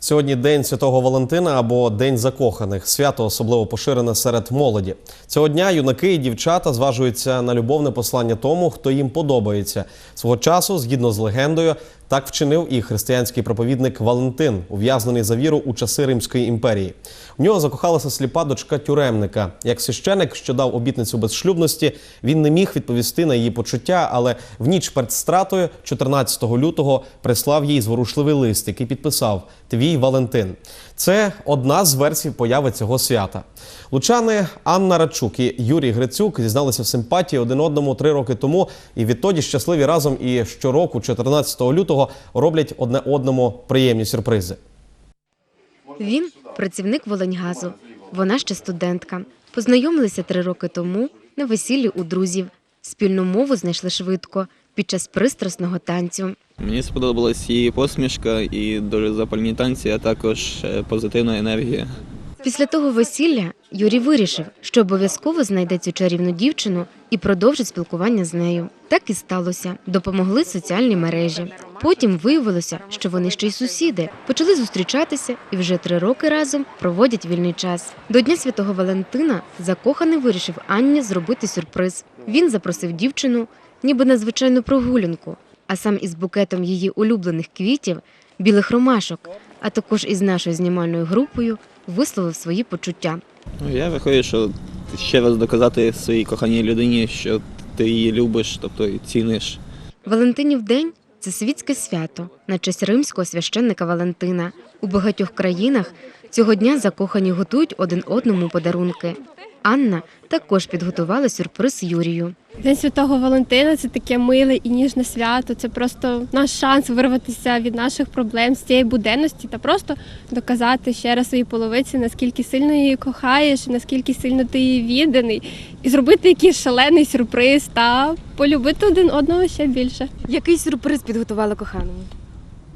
Сьогодні День Святого Валентина або День закоханих. Свято особливо поширене серед молоді. Цього дня юнаки і дівчата зважуються на любовне послання тому, хто їм подобається. Свого часу, згідно з легендою, так вчинив і християнський проповідник Валентин, ув'язнений за віру у часи Римської імперії. В нього закохалася сліпа дочка тюремника. Як священик, що дав обітницю безшлюбності, він не міг відповісти на її почуття, але в ніч перед стратою, 14 лютого, прислав їй зворушливий лист, який підписав Твій Валентин. Це одна з версій появи цього свята. Лучани Анна Радчук і Юрій Грицюк зізналися в симпатії один одному три роки тому, і відтоді щасливі разом і щороку, 14 лютого, роблять одне одному приємні сюрпризи. Він працівник Волиньгазу. Вона ще студентка. Познайомилися три роки тому на весіллі у друзів. Спільну мову знайшли швидко під час пристрасного танцю. Мені сподобалась її посмішка і дуже запальні танці, а також е, позитивна енергія. Після того весілля Юрій вирішив, що обов'язково знайде цю чарівну дівчину і продовжить спілкування з нею. Так і сталося. Допомогли соціальні мережі. Потім виявилося, що вони ще й сусіди. Почали зустрічатися і вже три роки разом проводять вільний час. До Дня Святого Валентина закоханий вирішив Анні зробити сюрприз. Він запросив дівчину, ніби на звичайну прогулянку, а сам із букетом її улюблених квітів, білих ромашок, а також із нашою знімальною групою висловив свої почуття. Ну, я виходжу, що ще раз доказати своїй коханій людині, що ти її любиш, тобто і ціниш. Валентинів день це світське свято на честь римського священника Валентина. У багатьох країнах цього дня закохані готують один одному подарунки. Анна також підготувала сюрприз Юрію. День Святого Валентина це таке миле і ніжне свято. Це просто наш шанс вирватися від наших проблем з цієї буденності та просто доказати ще раз своїй половиці, наскільки сильно її кохаєш, наскільки сильно ти її відданий, і зробити якийсь шалений сюрприз та полюбити один одного ще більше. Який сюрприз підготувала коханому?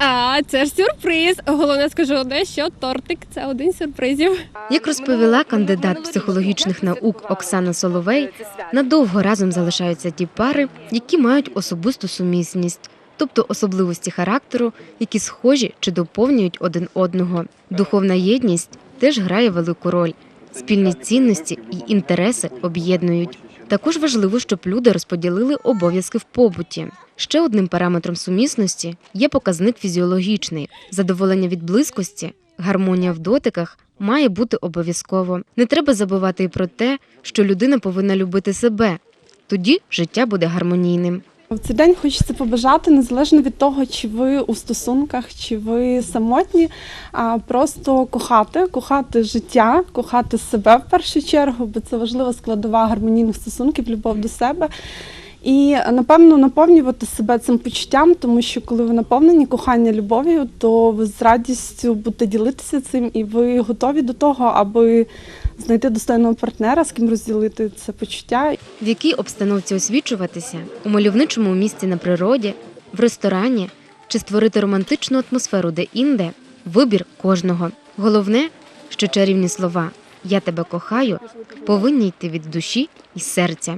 А це ж сюрприз. Головне скажу одне, що тортик це один з сюрпризів. Як розповіла кандидат психологічних наук Оксана Соловей, надовго разом залишаються ті пари, які мають особисту сумісність, тобто особливості характеру, які схожі чи доповнюють один одного. Духовна єдність теж грає велику роль. Спільні цінності і інтереси об'єднують. Також важливо, щоб люди розподілили обов'язки в побуті. Ще одним параметром сумісності є показник фізіологічний. Задоволення від близькості, гармонія в дотиках має бути обов'язково. Не треба забувати і про те, що людина повинна любити себе. Тоді життя буде гармонійним. В цей день хочеться побажати, незалежно від того, чи ви у стосунках, чи ви самотні, а просто кохати, кохати життя, кохати себе в першу чергу, бо це важлива складова гармонійних стосунків, любов до себе. І напевно наповнювати себе цим почуттям, тому що коли ви наповнені кохання любов'ю, то ви з радістю будете ділитися цим, і ви готові до того, аби знайти достойного партнера, з ким розділити це почуття. В якій обстановці освічуватися у мальовничому місці на природі, в ресторані чи створити романтичну атмосферу де-інде вибір кожного. Головне, що чарівні слова Я тебе кохаю повинні йти від душі і серця.